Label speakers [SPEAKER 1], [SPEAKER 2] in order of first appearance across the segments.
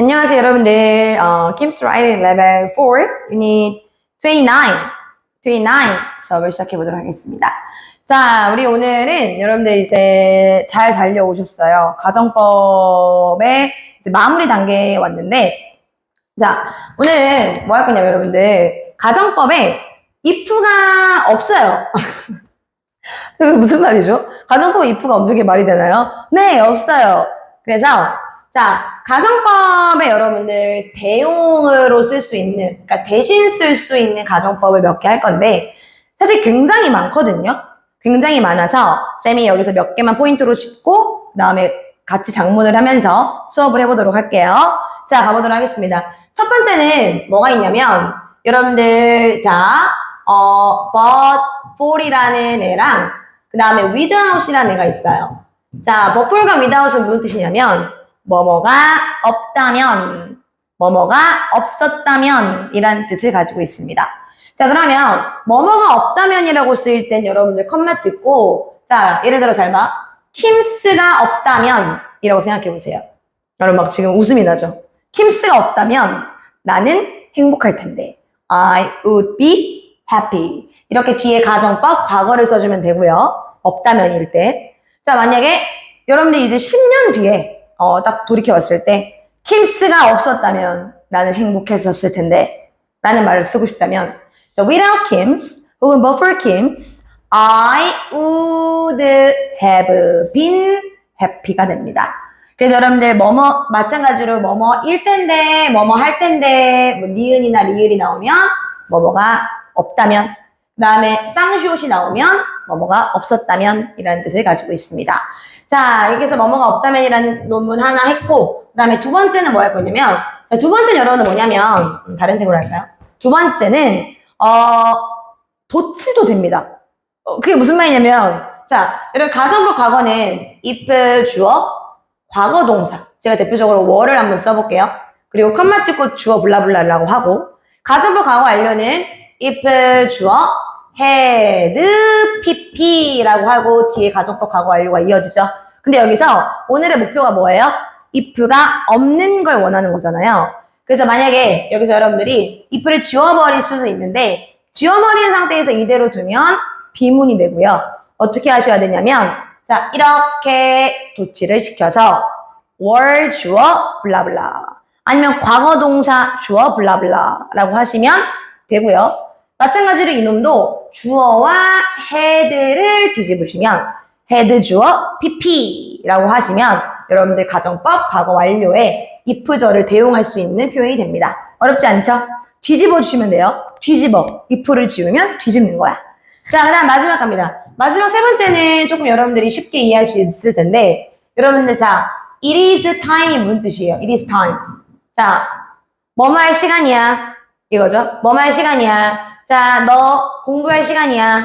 [SPEAKER 1] 안녕하세요, 여러분들. 어, Kim's Writing Level 4, Unit 29, 29 수업을 시작해 보도록 하겠습니다. 자, 우리 오늘은 여러분들 이제 잘 달려오셨어요. 가정법의 마무리 단계에 왔는데, 자, 오늘은 뭐 할 거냐면 여러분들, 가정법에 if가 없어요. 무슨 말이죠? 가정법에 if가 없는 게 말이 되나요? 네, 없어요. 그래서 자, 가정법에 여러분들 대용으로 쓸 수 있는, 그러니까 대신 쓸 수 있는 가정법을 몇 개 할 건데, 사실 굉장히 많거든요? 굉장히 많아서, 쌤이 여기서 몇 개만 포인트로 짚고, 그 다음에 같이 장문을 하면서 수업을 해보도록 할게요. 자, 가보도록 하겠습니다. 첫 번째는 뭐가 있냐면, 여러분들, 자, 어, but, for이라는 애랑, 그 다음에 without이라는 애가 있어요. 자, butfor과 without은 무슨 뜻이냐면, 뭐뭐가 없다면, 뭐뭐가 없었다면 이란 뜻을 가지고 있습니다. 자, 그러면 뭐뭐가 없다면이라고 쓰일 땐 여러분들 컴마 찍고 자, 예를 들어 잘 봐. 킴스가 없다면 이라고 생각해 보세요. 여러분 막 지금 웃음이 나죠? 킴스가 없다면 나는 행복할 텐데. I would be happy. 이렇게 뒤에 가정법 과거를 써주면 되고요. 없다면일 때. 자, 만약에 여러분들 이제 10년 뒤에 어, 딱 돌이켜봤을 때 킴스가 없었다면 나는 행복했었을 텐데 라는 말을 쓰고 싶다면 so without Kims 혹은 but for Kims I would have been happy가 됩니다. 그래서 여러분들 뭐뭐 마찬가지로 뭐뭐 일 텐데 뭐뭐 할 텐데 뭐 니은이나 리을이 나오면 뭐뭐가 없다면 그 다음에 쌍시옷이 나오면 뭐뭐가 없었다면 이라는 뜻을 가지고 있습니다. 자, 해서 뭐뭐가 없다면이라는 논문 하나 했고, 그 다음에 두 번째는 뭐 할 거냐면, 자, 두 번째는 여러분들 뭐냐면, 음, 다른 색으로 할까요? 두 번째는, 어, 도치도 됩니다. 어, 그게 무슨 말이냐면, 자, 여러분, 가정법 과거는 if 주어, 과거 동사. 제가 대표적으로 월을 한번 써볼게요. 그리고 컴마 찍고 주어 블라블라라고 하고, 가정법 과거 완료는 if 주어, had pp라고 하고 뒤에 가정법 과거 완료가 이어지죠. 근데 여기서 오늘의 목표가 뭐예요? if가 없는 걸 원하는 거잖아요. 그래서 만약에 여기서 여러분들이 if를 지워버릴 수도 있는데 지워버린 상태에서 이대로 두면 비문이 되고요. 어떻게 하셔야 되냐면 자 이렇게 도치를 시켜서 월 주어 블라블라 아니면 과거 동사 주어 블라블라라고 하시면 되고요. 마찬가지로 이놈도 주어와 head를 뒤집으시면 head 주어 pp라고 하시면 여러분들 가정법 과거 완료에 if절을 대용할 수 있는 표현이 됩니다. 어렵지 않죠? 뒤집어 주시면 돼요. 뒤집어. if를 지우면 뒤집는 거야. 자, 그 다음 마지막 갑니다. 마지막 세 번째는 조금 여러분들이 쉽게 이해할 수 있을 텐데 여러분들 자, it is time이 무슨 뜻이에요? it is time. 자, 뭐뭐 할 시간이야. 이거죠? 뭐뭐 할 시간이야. 자, 너 공부할 시간이야.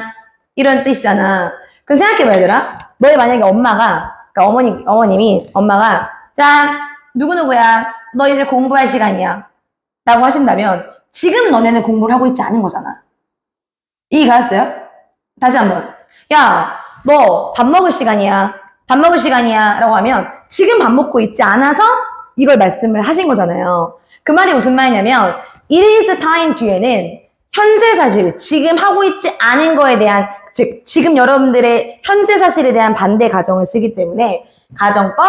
[SPEAKER 1] 이런 뜻이잖아. 그럼 생각해봐, 얘들아. 너의 만약에 엄마가, 그러니까 어머니, 어머님이, 엄마가, 자, 누구누구야. 너 이제 공부할 시간이야. 라고 하신다면, 지금 너네는 공부를 하고 있지 않은 거잖아. 이해 가셨어요? 다시 한 번. 야, 너 밥 먹을 시간이야. 밥 먹을 시간이야. 라고 하면, 지금 밥 먹고 있지 않아서 이걸 말씀을 하신 거잖아요. 그 말이 무슨 말이냐면, it is time 뒤에는 현재 사실, 지금 하고 있지 않은 거에 대한, 즉, 지금 여러분들의 현재 사실에 대한 반대 가정을 쓰기 때문에 가정법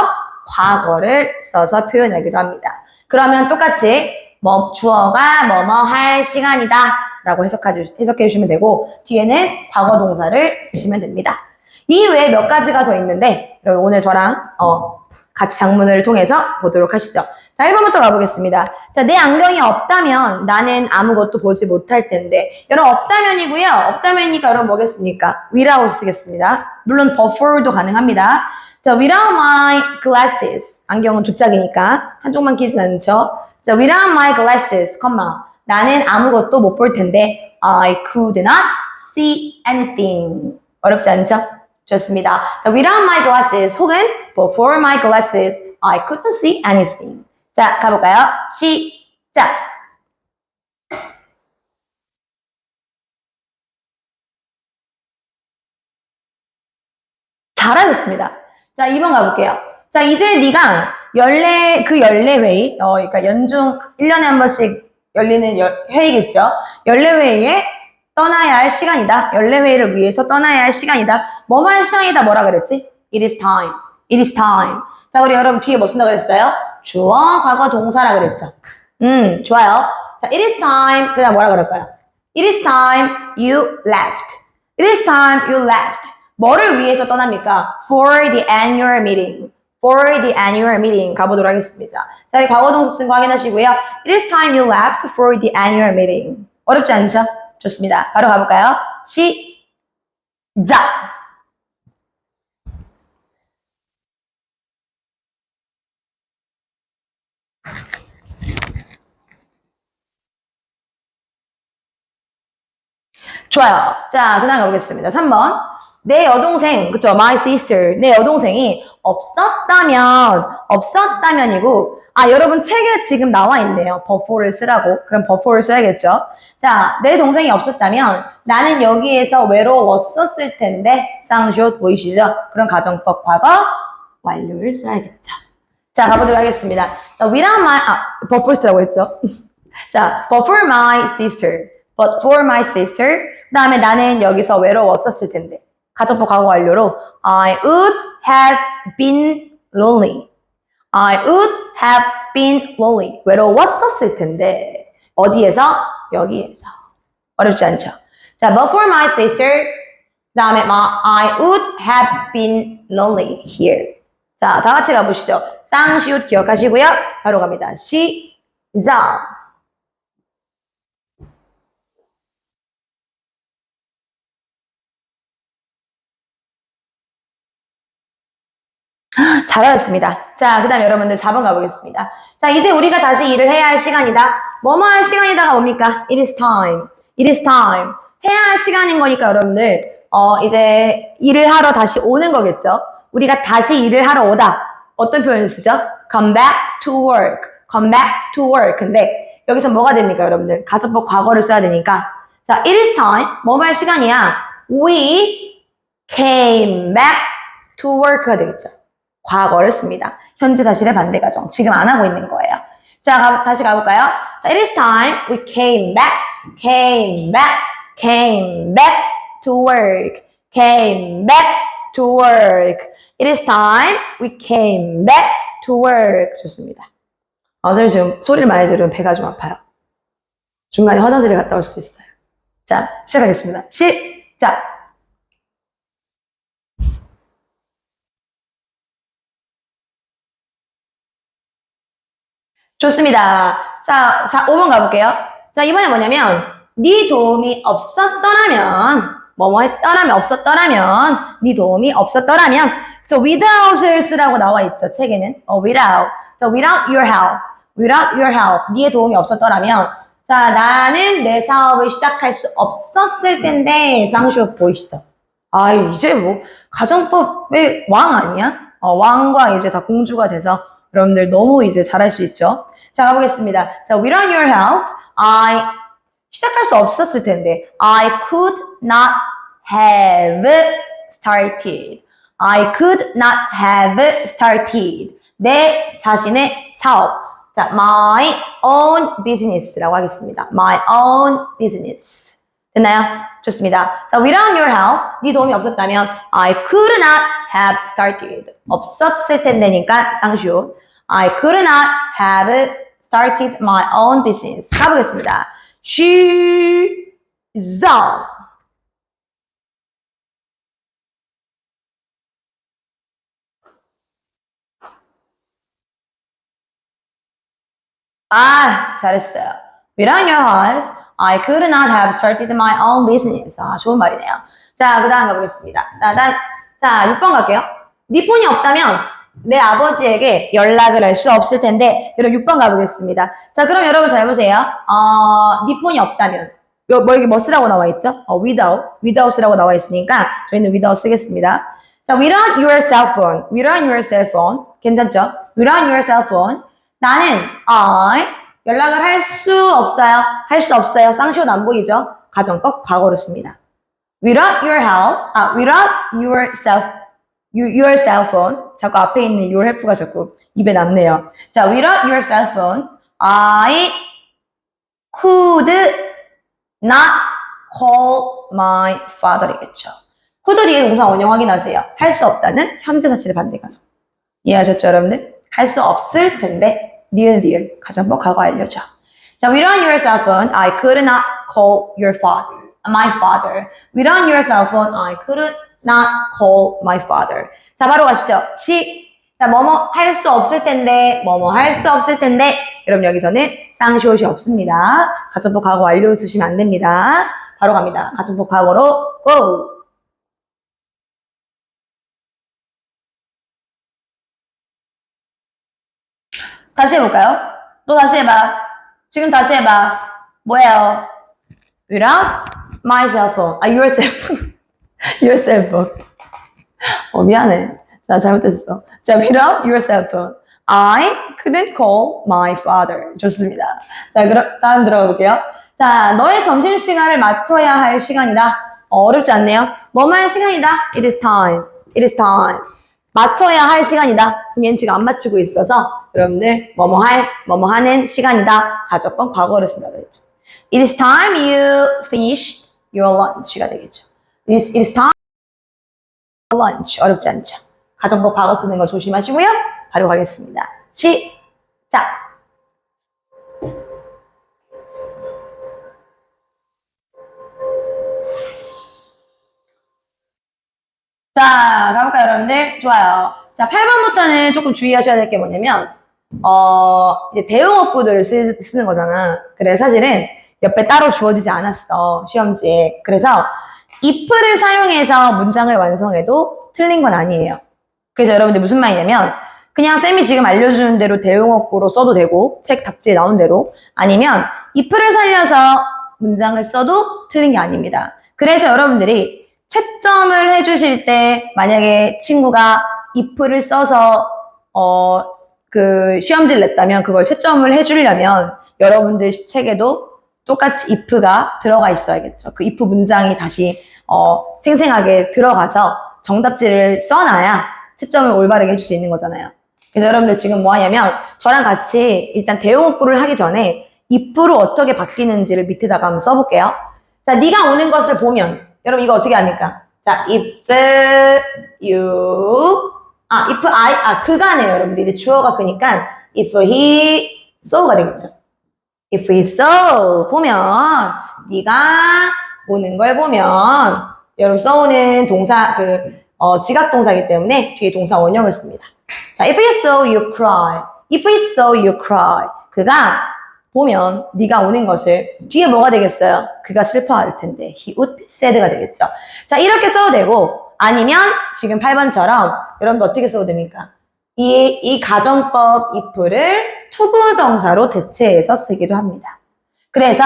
[SPEAKER 1] 과거를 써서 표현하기도 합니다. 그러면 똑같이 뭐 주어가 뭐뭐 할 시간이다 라고 해석해, 주시면 되고 뒤에는 과거 동사를 쓰시면 됩니다. 이 외에 몇 가지가 더 있는데 오늘 저랑 어, 같이 장문을 통해서 보도록 하시죠. 자, 1번부터 가보겠습니다. 자, 내 안경이 없다면 나는 아무것도 보지 못할 텐데. 여러분, 없다면이고요. 없다면이니까 여러분 뭐겠습니까? without 쓰겠습니다. 물론 before도 가능합니다. 자, without my glasses. 안경은 두 짝이니까 한쪽만 끼진 않죠. 자, without my glasses, 컴마. 나는 아무것도 못 볼 텐데. I could not see anything. 어렵지 않죠? 좋습니다. 자, without my glasses 혹은 before my glasses, I couldn't see anything. 자, 가볼까요? 시작! 잘하셨습니다. 자, 2번 가볼게요. 자, 이제 네가 연례, 그 연례회의, 어, 그러니까 연중 1년에 한 번씩 열리는 여- 회의겠죠. 연례회의에 떠나야 할 시간이다. 연례회의를 위해서 떠나야 할 시간이다. 뭐뭐 할 시간이다. 뭐라 그랬지? It is time. It is time. 자, 우리 여러분 뒤에 뭐 쓴다 그랬어요? 주어, 과거, 동사라 그랬죠. 음, 좋아요. 자, it is time. 그 다음 뭐라 그럴까요? It is time you left. It is time you left. 뭐를 위해서 떠납니까? For the annual meeting. For the annual meeting 가보도록 하겠습니다. 자, 이 과거 동사 쓴 거 확인하시고요. It is time you left for the annual meeting. 어렵지 않죠? 좋습니다. 바로 가볼까요? 시작! 좋아요. 자, 그 다음 가보겠습니다. 3번. 내 여동생, 그쵸, my sister. 내 여동생이 없었다면, 없었다면이고, 아, 여러분 책에 지금 나와 있네요. 버포를 쓰라고. 그럼 버포를 써야겠죠. 자, 내 동생이 없었다면, 나는 여기에서 외로웠었을 텐데, 쌍시옷 보이시죠? 그럼 가정법 과거 완료를 써야겠죠. 자, 가보도록 하겠습니다. 자, without my, 아, 버포를 쓰라고 했죠. 자, but for my sister. But for my sister. 그 다음에 나는 여기서 외로웠었을 텐데. 가정법 과거 완료로 I would have been lonely. I would have been lonely. 외로웠었을 텐데. 어디에서? 여기에서. 어렵지 않죠? 자, but for my sister. 그 다음에 I would have been lonely here. 자, 다 같이 가보시죠. 쌍시옷 기억하시고요. 바로 갑니다. 시작. 잘하셨습니다. 자, 그 다음 여러분들 4번 가보겠습니다. 자, 이제 우리가 다시 일을 해야 할 시간이다. 뭐뭐 할 시간이다가 뭡니까? It is time. It is time. 해야 할 시간인 거니까 여러분들, 어, 이제 일을 하러 다시 오는 거겠죠? 우리가 다시 일을 하러 오다. 어떤 표현을 쓰죠? Come back to work. Come back to work. 근데 여기서 뭐가 됩니까, 여러분들? 가정법 과거를 써야 되니까. 자, it is time. 뭐뭐 할 시간이야? We came back to work가 되겠죠. 과거를 씁니다. 현재 사실의 반대 가정. 지금 안 하고 있는 거예요. 자, 가- 다시 가볼까요? 자, it is time we came back, came back, came back to work, came back to work. It is time we came back to work. 좋습니다. 오늘 지금 소리를 많이 들으면 배가 좀 아파요. 중간에 화장실에 갔다 올 수도 있어요. 자, 시작하겠습니다. 시작! 좋습니다. 자, 4, 5번 가볼게요. 자, 이번에 뭐냐면, 네 도움이 없었더라면, 뭐뭐 했더라면, 없었더라면, 네 도움이 없었더라면, 그래서 without을 쓰라고 나와 있죠, 책에는. 어, without. So, without your help. without your help. 네 도움이 없었더라면, 자, 나는 내 사업을 시작할 수 없었을 텐데, 쌍쇼 보이시죠? 아, 이제 뭐, 가정법의 왕 아니야? 어, 왕과 이제 다 공주가 돼서 여러분들 너무 이제 잘할 수 있죠. 자, 가보겠습니다. 자, without your help, I 시작할 수 없었을 텐데, I could not have started. I could not have started. 내 자신의 사업. 자, my own business라고 하겠습니다. My own business. 됐나요? 좋습니다. 자, without your help, 네 도움이 없었다면 I could not have started. 없었을 텐데니까 쌍쇼. I could not have started my own business. 가보겠습니다. 시작. 아, 잘했어요. Without your help, I could not have started my own business. 아, 좋은 말이네요. 자, 그 다음 가보겠습니다. 자, 난, 자, 6번 갈게요. 네 폰이 없다면 내 아버지에게 연락을 할 수 없을 텐데, 여러분 6번 가보겠습니다. 자, 그럼 여러분 잘 보세요. 어, 네 폰이 없다면. 요, 뭐, 여기 뭐 쓰라고 나와 있죠? 어, without, without 쓰라고 나와 있으니까, 저희는 without 쓰겠습니다. 자, without your cell phone, without your cell phone. 괜찮죠? without your cell phone. 나는, I, 연락을 할 수 없어요. 할 수 없어요. 쌍시옷 안 보이죠? 가정법 과거로 씁니다. Without your help, 아, without your cell, you, your cell phone. 자꾸 앞에 있는 your help가 자꾸 입에 남네요. 자, without your cell phone, I could not call my father이겠죠. could 뒤에 동사 원형 확인하세요. 할 수 없다는 현재 사실의 반대가죠. 이해하셨죠, 여러분들? 할 수 없을 텐데, 리을 리을 가정법 과거 알려줘. 자, without your cell phone, I could not call your father, my father. Without your cell phone, I could not call my father. 자, 바로 가시죠. 시. 자, 뭐뭐 할 수 없을 텐데, 뭐뭐 할 수 없을 텐데. 여러분 여기서는 쌍시옷이 없습니다. 가정법 과거 완료 쓰시면 안 됩니다. 바로 갑니다. 가정법 과거로 고! 다시 해볼까요? 또 다시 해봐. 지금 다시 해봐. 뭐예요? Without my cell phone. 아, your cell phone. Your cell phone. 어, 미안해. 자, 잘못했어. 자, without your cell phone. I couldn't call my father. 좋습니다. 자, 그럼 다음 들어가 볼게요. 자, 너의 점심시간을 맞춰야 할 시간이다. 어, 어렵지 않네요. 뭐뭐 할 시간이다. It is time. It is time. 맞춰야 할 시간이다. 그럼 얘는 지금 안 맞추고 있어서 여러분들 뭐뭐 할, 뭐뭐 하는 시간이다. 가족번 과거를 쓴다고 했죠. It is time you finished your lunch가 되겠죠. It is time lunch. 어렵지 않죠. 가정법 과거 쓰는 거 조심하시고요. 바로 가겠습니다. 시작! 자, 가볼까요, 여러분들? 좋아요. 자, 8번부터는 조금 주의하셔야 될 게 뭐냐면, 어, 이제 대용어구들을 쓰, 쓰는 거잖아. 그래서 사실은 옆에 따로 주어지지 않았어, 시험지에. 그래서 if를 사용해서 문장을 완성해도 틀린 건 아니에요. 그래서 여러분들 무슨 말이냐면, 그냥 쌤이 지금 알려주는 대로 대용어구로 써도 되고, 책 답지에 나온 대로, 아니면 if를 살려서 문장을 써도 틀린 게 아닙니다. 그래서 여러분들이 채점을 해주실 때 만약에 친구가 if를 써서 어, 그 시험지를 냈다면 그걸 채점을 해주려면 여러분들 책에도 똑같이 if가 들어가 있어야겠죠. 그 if 문장이 다시 어, 생생하게 들어가서 정답지를 써놔야 채점을 올바르게 해줄 수 있는 거잖아요. 그래서 여러분들 지금 뭐 하냐면 저랑 같이 일단 대용어구를 하기 전에 if로 어떻게 바뀌는지를 밑에다가 한번 써볼게요. 자, 네가 오는 것을 보면 여러분 이거 어떻게 합니까? 자, if you 아, if I 아 그가네요, 여러분들. 이제 주어가 그니까 if he so가 되겠죠. if he so 보면 네가 오는 걸 보면 여러분 써오는 동사 그 어, 지각 동사이기 때문에 뒤에 동사 원형을 씁니다. 자, if he so you cry. if he so you cry. 그가 보면 네가 오는 것을 뒤에 뭐가 되겠어요? 그가 슬퍼할 텐데 he would be sad가 되겠죠. 자 이렇게 써도 되고 아니면 지금 8번처럼 여러분들 어떻게 써도 됩니까? 이, 이 가정법 if를 투부정사로 대체해서 쓰기도 합니다. 그래서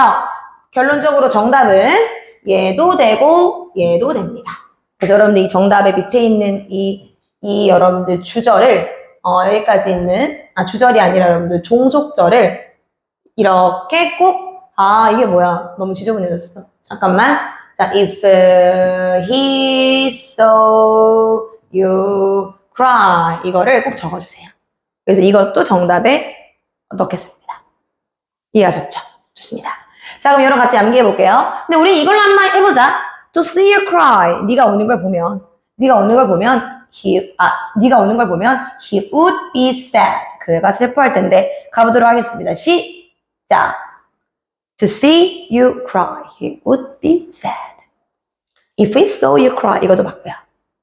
[SPEAKER 1] 결론적으로 정답은 얘도 되고 얘도 됩니다. 그래서 여러분들 이 정답의 밑에 있는 이, 이 여러분들 주절을 어, 여기까지 있는 아 주절이 아니라 여러분들 종속절을 이렇게 꼭, 아, 이게 뭐야. 너무 지저분해졌어. 잠깐만. 자, if he saw you cry. 이거를 꼭 적어주세요. 그래서 이것도 정답에 넣겠습니다. 이해하셨죠? 좋습니다. 자, 그럼 여러 같이 암기해 볼게요. 근데 우리 이걸로 한번 해보자. To see you cry. 네가 우는 걸 보면, 네가 우는 걸 보면, he, 아, 네가 우는 걸 보면, he would be sad. 그가 슬퍼할 텐데, 가보도록 하겠습니다. 시, 자, to see you cry, he would be sad. If he saw you cry, 이것도 맞고요.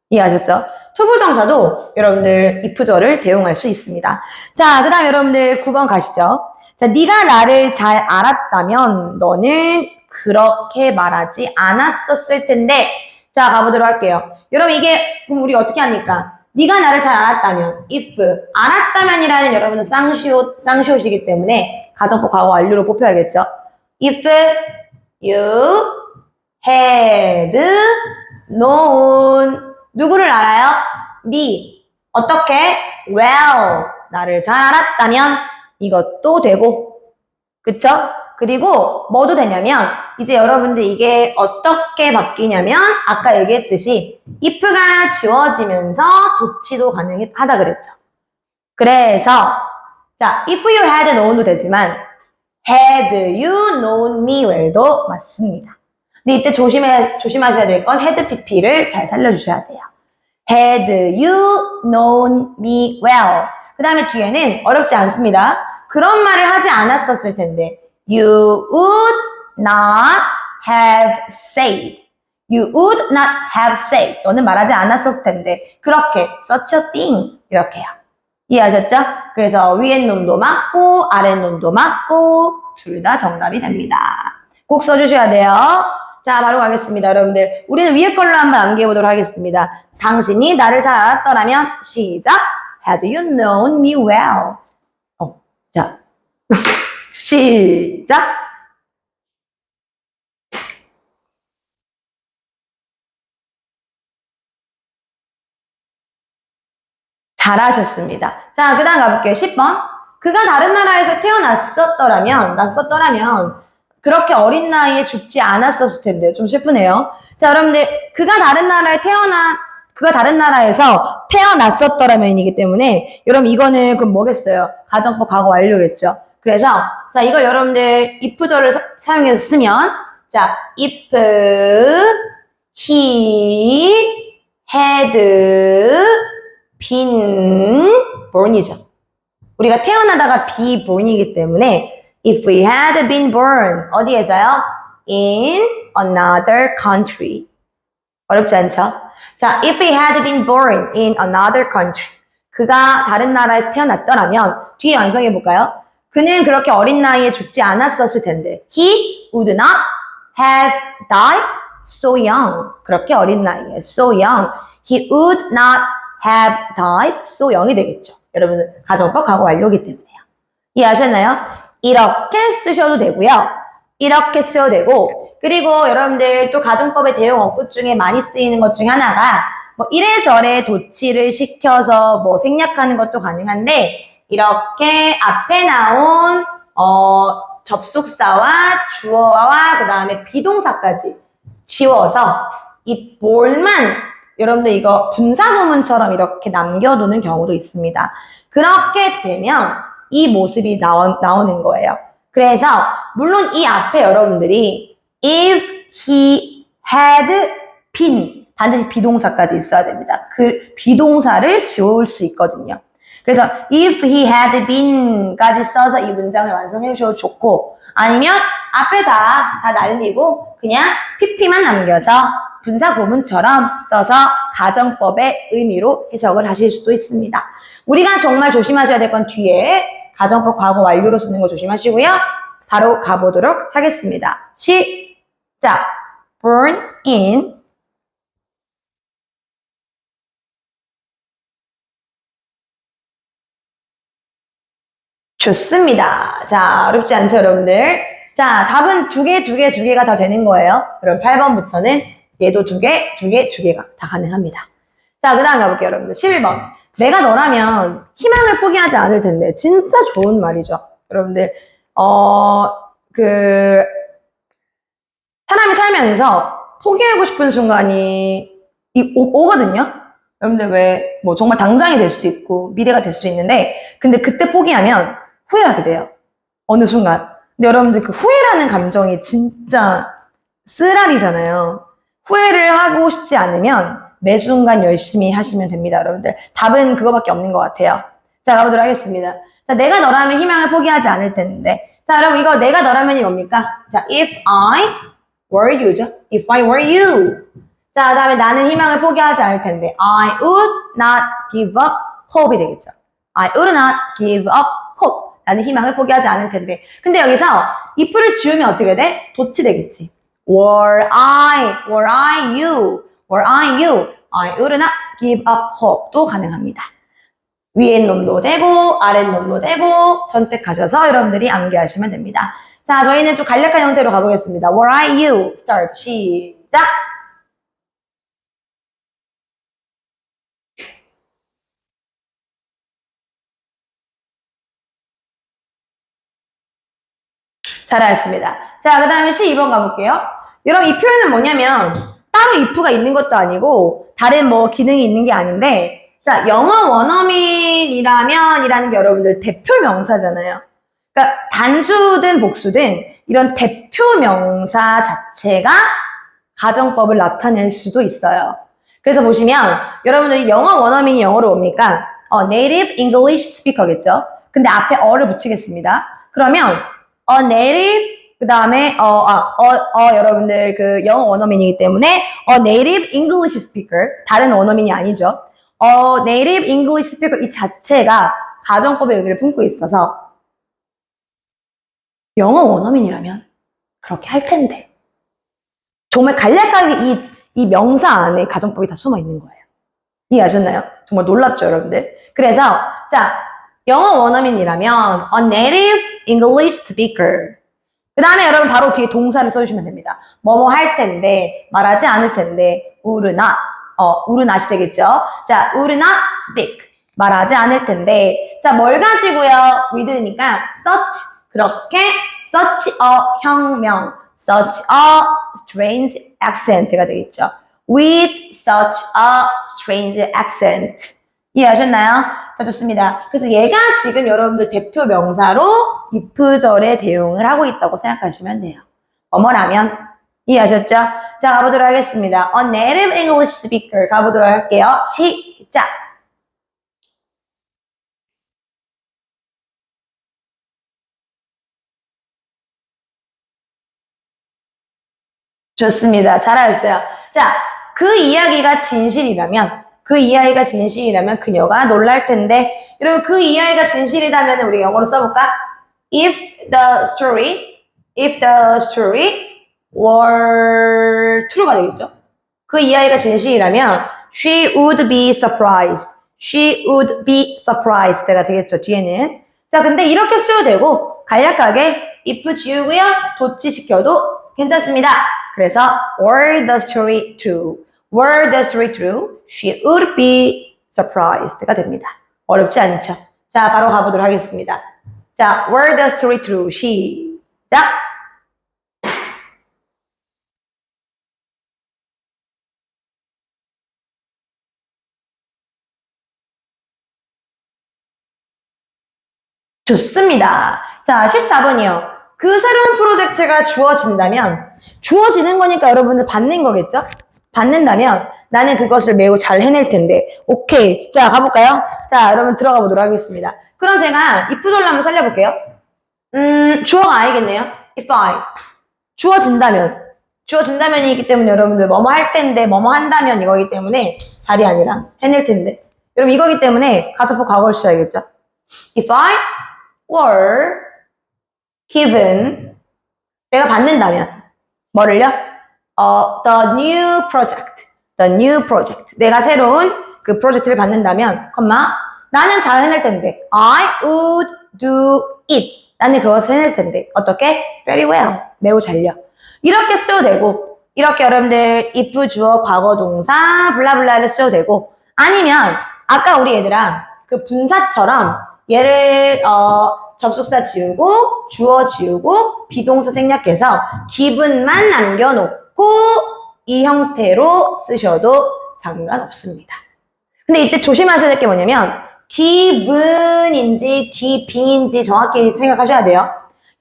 [SPEAKER 1] 이해하셨죠? 투부정사도 여러분들 if절을 대용할 수 있습니다. 자, 그 다음 여러분들 9번 가시죠. 자, 네가 나를 잘 알았다면 너는 그렇게 말하지 않았었을 텐데 자, 가보도록 할게요. 여러분 이게 그럼 우리 어떻게 합니까? 네가 나를 잘 알았다면 if 알았다면이라는 여러분은 쌍시옷 쌍시옷이기 때문에 가정법 과거 완료로 뽑혀야겠죠. If you had known 누구를 알아요? me 어떻게? well 나를 잘 알았다면 이것도 되고 그쵸? 그리고 뭐도 되냐면 이제 여러분들 이게 어떻게 바뀌냐면 아까 얘기했듯이 if가 지워지면서 도치도 가능하다 그랬죠. 그래서 자, if you had known도 되지만 had you known me well도 맞습니다. 근데 이때 조심해 조심하셔야 될 건 had pp를 잘 살려주셔야 돼요. Had you known me well. 그 다음에 뒤에는 어렵지 않습니다. 그런 말을 하지 않았었을 텐데. You would not have said. You would not have said. 너는 말하지 않았었을 텐데. 그렇게 such a thing. 이렇게요. 이해하셨죠? 그래서 위에 놈도 맞고 아래 놈도 맞고 둘 다 정답이 됩니다. 꼭 써주셔야 돼요. 자, 바로 가겠습니다, 여러분들. 우리는 위에 걸로 한번 암기해보도록 하겠습니다. 당신이 나를 잘 알았더라면 시작. Had you known me well? 어, 자, 시작. 잘하셨습니다. 자, 그 다음 가볼게요. 10번. 그가 다른 나라에서 태어났었더라면, 났었더라면, 그렇게 어린 나이에 죽지 않았었을 텐데, 좀 슬프네요. 자, 여러분들, 그가 다른 나라에 태어나, 그가 다른 나라에서 태어났었더라면이기 때문에, 여러분, 이거는 그럼 뭐겠어요? 가정법 과거 완료겠죠? 그래서, 자, 이걸 여러분들, if절을 사- 사용해서 쓰면, 자, if he had been born이죠. 우리가 태어나다가 be born이기 때문에 if we had been born 어디에서요? in another country. 어렵지 않죠? 자, if we had been born in another country. 그가 다른 나라에서 태어났더라면 뒤에 완성해 볼까요? 그는 그렇게 어린 나이에 죽지 않았었을 텐데 he would not have died so young. 그렇게 어린 나이에 so young. he would not have died so young이 되겠죠. 여러분 가정법 과거 완료기 때문에요. 이해하셨나요? 이렇게 쓰셔도 되고요. 이렇게 쓰셔도 되고 그리고 여러분들 또 가정법의 대용 어구 중에 많이 쓰이는 것 중에 하나가 뭐 이래저래 도치를 시켜서 뭐 생략하는 것도 가능한데 이렇게 앞에 나온 어, 접속사와 주어와 그 다음에 비동사까지 지워서 이 볼만 여러분들 이거 분사구문처럼 이렇게 남겨두는 경우도 있습니다. 그렇게 되면 이 모습이 나오, 나오는 거예요. 그래서 물론 이 앞에 여러분들이 if he had been 반드시 비동사까지 있어야 됩니다. 그 비동사를 지울 수 있거든요. 그래서 if he had been까지 써서 이 문장을 완성해 주셔도 좋고 아니면 앞에 다, 다 날리고 그냥 pp만 남겨서 분사 구문처럼 써서 가정법의 의미로 해석을 하실 수도 있습니다. 우리가 정말 조심하셔야 될 건 뒤에 가정법 과거 완료로 쓰는 거 조심하시고요. 바로 가보도록 하겠습니다. 시작. born in 좋습니다. 자, 어렵지 않죠, 여러분들? 자, 답은 두 개, 두 개, 두 개가 다 되는 거예요. 그럼 8번부터는 얘도 두 개, 두 개, 두 개가 다 가능합니다. 자, 그 다음 가볼게요, 여러분들. 11번. 내가 너라면 희망을 포기하지 않을 텐데. 진짜 좋은 말이죠. 여러분들, 어, 그, 사람이 살면서 포기하고 싶은 순간이 이, 오, 오거든요? 여러분들 왜, 뭐 정말 당장이 될 수도 있고, 미래가 될 수도 있는데, 근데 그때 포기하면 후회하게 돼요. 어느 순간. 근데 여러분들 그 후회라는 감정이 진짜 쓰라리잖아요. 후회를 하고 싶지 않으면 매 순간 열심히 하시면 됩니다, 여러분들. 답은 그거밖에 없는 것 같아요. 자, 가보도록 하겠습니다. 자, 내가 너라면 희망을 포기하지 않을 텐데. 자, 여러분 이거 내가 너라면이 뭡니까? 자, if I were you죠? If I were you. 자, 그 다음에 나는 희망을 포기하지 않을 텐데. I would not give up hope이 되겠죠. I would not give up hope. 나는 희망을 포기하지 않을 텐데. 근데 여기서 if를 지우면 어떻게 돼? 도치 되겠지. Were I, were I you, were I you, I would not give up hope도 가능합니다. 위에 놈도 되고, 아래 놈도 되고, 선택하셔서 여러분들이 암기하시면 됩니다. 자, 저희는 좀 간략한 형태로 가보겠습니다. Were I you? Start. 시작. 잘하셨습니다. 자, 그 다음에 12번 가볼게요. 여러분, 이 표현은 뭐냐면, 따로 if가 있는 것도 아니고, 다른 뭐 기능이 있는 게 아닌데, 자, 영어 원어민이라면, 이라는 게 여러분들 대표 명사잖아요. 그러니까, 단수든 복수든, 이런 대표 명사 자체가 가정법을 나타낼 수도 있어요. 그래서 보시면, 여러분들이 영어 원어민이 영어로 옵니까? 어, native English speaker겠죠? 근데 앞에 어를 붙이겠습니다. 그러면, a native 그 다음에 어, 아, 어, 어, 여러분들 그 영어 원어민이기 때문에 a native English speaker 다른 원어민이 아니죠. 어, native English speaker 이 자체가 가정법의 의미를 품고 있어서 영어 원어민이라면 그렇게 할 텐데 정말 간략하게 이, 이 명사 안에 가정법이 다 숨어 있는 거예요. 이해하셨나요? 정말 놀랍죠, 여러분들? 그래서 자 영어 원어민이라면 a native English speaker 그 다음에 여러분 바로 뒤에 동사를 써주시면 됩니다. 뭐뭐 할 텐데, 말하지 않을 텐데, not, 어, not이 되겠죠? 자, not speak. 말하지 않을 텐데. 자, 뭘 가지고요? with니까 such, 그렇게, such a 혁명, such a strange accent가 되겠죠. with such a strange accent. 이해하셨나요? 자, 좋습니다. 그래서 얘가 지금 여러분들 대표 명사로 if절에 대응을 하고 있다고 생각하시면 돼요. 뭐뭐라면 이해하셨죠? 자, 가보도록 하겠습니다. A native English speaker 가보도록 할게요. 시작! 좋습니다. 잘하셨어요. 자, 그 이야기가 진실이라면 그 이야기가 진실이라면 그녀가 놀랄 텐데 여러분 그 이야기가 진실이라면 우리 영어로 써볼까? If the story, if the story were true가 되겠죠? 그 이야기가 진실이라면 she would be surprised. She would be surprised가 되겠죠, 뒤에는. 자, 근데 이렇게 써도 되고 간략하게 if 지우고요, 도치 시켜도 괜찮습니다. 그래서 were the story true. Were the story true, she would be surprised가 됩니다. 어렵지 않죠? 자, 바로 가보도록 하겠습니다. 자, were the story true, 시작! 좋습니다. 자, 14번이요. 그 새로운 프로젝트가 주어진다면, 주어지는 거니까 여러분들 받는 거겠죠? 받는다면 나는 그것을 매우 잘 해낼 텐데. 오케이. 자, 가볼까요? 자, 여러분 들어가 보도록 하겠습니다. 그럼 제가 if절로 한번 살려볼게요. 음, 주어가 아니겠네요. if I. 주어진다면. 주어진다면이기 때문에 여러분들 뭐뭐 할 텐데, 뭐뭐 한다면 이거기 때문에 잘이 아니라 해낼 텐데. 여러분 이거기 때문에 가사포 과거를 써야겠죠? If I were given 내가 받는다면 뭐를요? 어, the new project, the new project. 내가 새로운 그 프로젝트를 받는다면, 컴마, 나는 잘 해낼 텐데. I would do it. 나는 그것을 해낼 텐데. 어떻게? Very well. 매우 잘요. 이렇게 써도 되고, 이렇게 여러분들 if 주어 과거 동사 블라블라를 써도 되고, 아니면 아까 우리 얘들아 그 분사처럼 얘를 어, 접속사 지우고 주어 지우고 비동사 생략해서 기분만 남겨놓고 이 형태로 쓰셔도 상관없습니다. 근데 이때 조심하셔야 될 게 뭐냐면 기분인지 기빙인지 정확히 생각하셔야 돼요.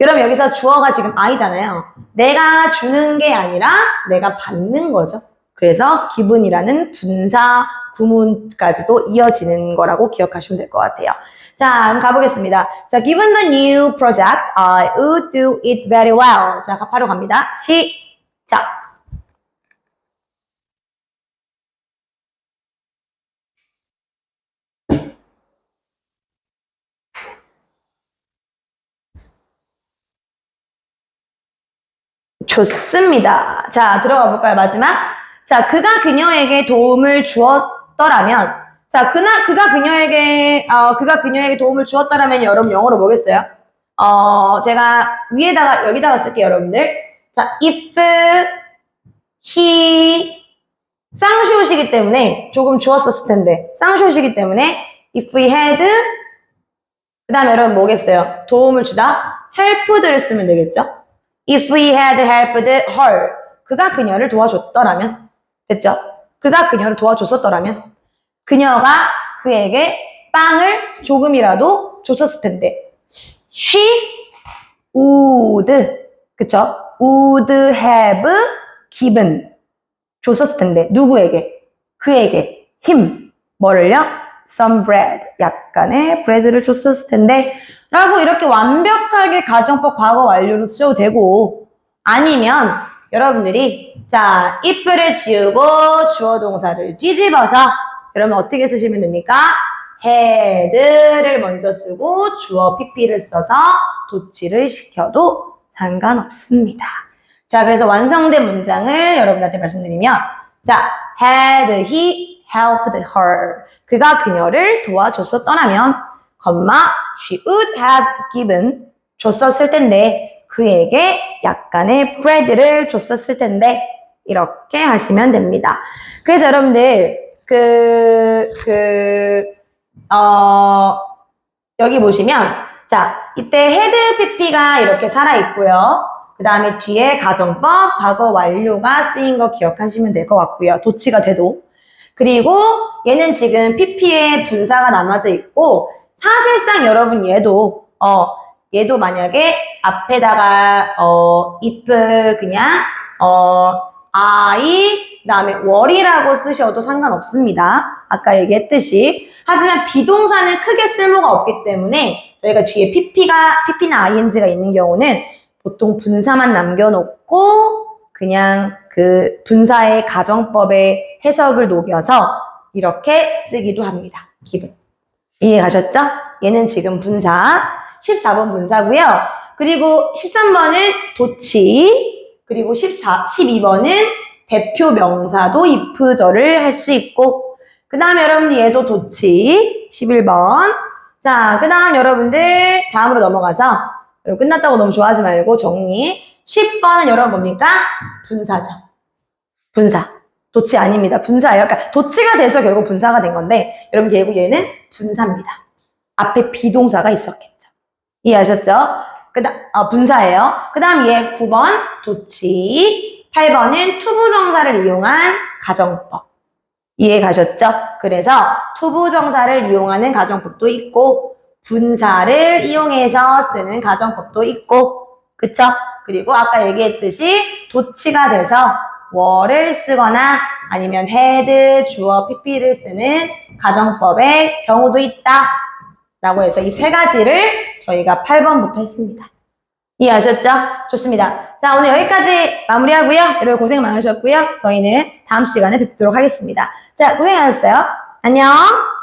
[SPEAKER 1] 여러분 여기서 주어가 지금 I잖아요. 내가 주는 게 아니라 내가 받는 거죠. 그래서 기분이라는 분사 구문까지도 이어지는 거라고 기억하시면 될 것 같아요. 자, 가보겠습니다. 자, given the new project, I would do it very well. 자, 바로 갑니다. 시작. 좋습니다. 자, 들어가 볼까요? 마지막. 자, 그가 그녀에게 도움을 주었더라면, 자, 그나, 그가 그녀에게, 어, 그가 그녀에게 도움을 주었더라면 여러분 영어로 뭐겠어요? 어, 제가 위에다가, 여기다가 쓸게요, 여러분들. 자, if he, 쌍시옷이기 때문에 조금 주었었을 텐데, 쌍시옷이기 때문에 if he had, 그 다음에 여러분 뭐겠어요? 도움을 주다? helped를 쓰면 되겠죠? If we had helped her. 그가 그녀를 도와줬더라면. 됐죠? 그가 그녀를 도와줬었더라면. 그녀가 그에게 빵을 조금이라도 줬었을 텐데. She would, 그쵸? would have given. 줬었을 텐데. 누구에게? 그에게. him. 뭐를요? some bread. 약간의 bread를 줬었을 텐데. 라고 이렇게 완벽하게 가정법 과거 완료로 쓰셔도 되고, 아니면 여러분들이 자, if를 지우고 주어 동사를 뒤집어서 그러면 어떻게 쓰시면 됩니까? had를 먼저 쓰고 주어 pp를 써서 도치를 시켜도 상관없습니다. 자, 그래서 완성된 문장을 여러분한테 말씀드리면 자, had he helped her 그가 그녀를 도와줬었더라면 컴마 she would have given 줬었을 텐데 그에게 약간의 bread를 줬었을 텐데 이렇게 하시면 됩니다. 그래서 여러분들 그, 그, 어, 여기 보시면 자 이때 헤드 PP가 이렇게 살아 있고요. 그 다음에 뒤에 가정법, 과거 완료가 쓰인 거 기억하시면 될 것 같고요. 도치가 돼도. 그리고 얘는 지금 PP에 분사가 남아져 있고 사실상 여러분 얘도 어 얘도 만약에 앞에다가 어 if 그냥 어 I 그다음에 월이라고 쓰셔도 상관없습니다. 아까 얘기했듯이 하지만 비동사는 크게 쓸모가 없기 때문에 저희가 뒤에 pp가 pp나 ing가 있는 경우는 보통 분사만 남겨놓고 그냥 그 분사의 가정법의 해석을 녹여서 이렇게 쓰기도 합니다. 기분. 이해 가셨죠? 얘는 지금 분사, 14번 분사고요. 그리고 13번은 도치, 그리고 14, 12번은 대표 명사도 if절을 할 수 있고, 그 다음에 여러분들 얘도 도치, 11번. 자, 그 다음 여러분들 다음으로 넘어가서, 여러분 끝났다고 너무 좋아하지 말고 정리. 10번은 여러분 뭡니까? 분사죠. 분사. 도치 아닙니다. 분사예요. 그러니까 도치가 돼서 결국 분사가 된 건데, 여러분 결국 얘는 분사입니다. 앞에 비동사가 있었겠죠. 이해하셨죠? 그 다음, 어, 분사예요. 그 다음 얘 9번, 도치. 8번은 투부정사를 이용한 가정법. 이해 가셨죠? 그래서 투부정사를 이용하는 가정법도 있고, 분사를 이용해서 쓰는 가정법도 있고, 그쵸? 그리고 아까 얘기했듯이 도치가 돼서 월을 쓰거나 아니면 had, 주어, pp를 쓰는 가정법의 경우도 있다. 라고 해서 이 세 가지를 저희가 8번부터 했습니다. 이해하셨죠? 좋습니다. 자, 오늘 여기까지 마무리하고요. 여러분 고생 많으셨고요. 저희는 다음 시간에 뵙도록 하겠습니다. 자, 고생하셨어요. 안녕!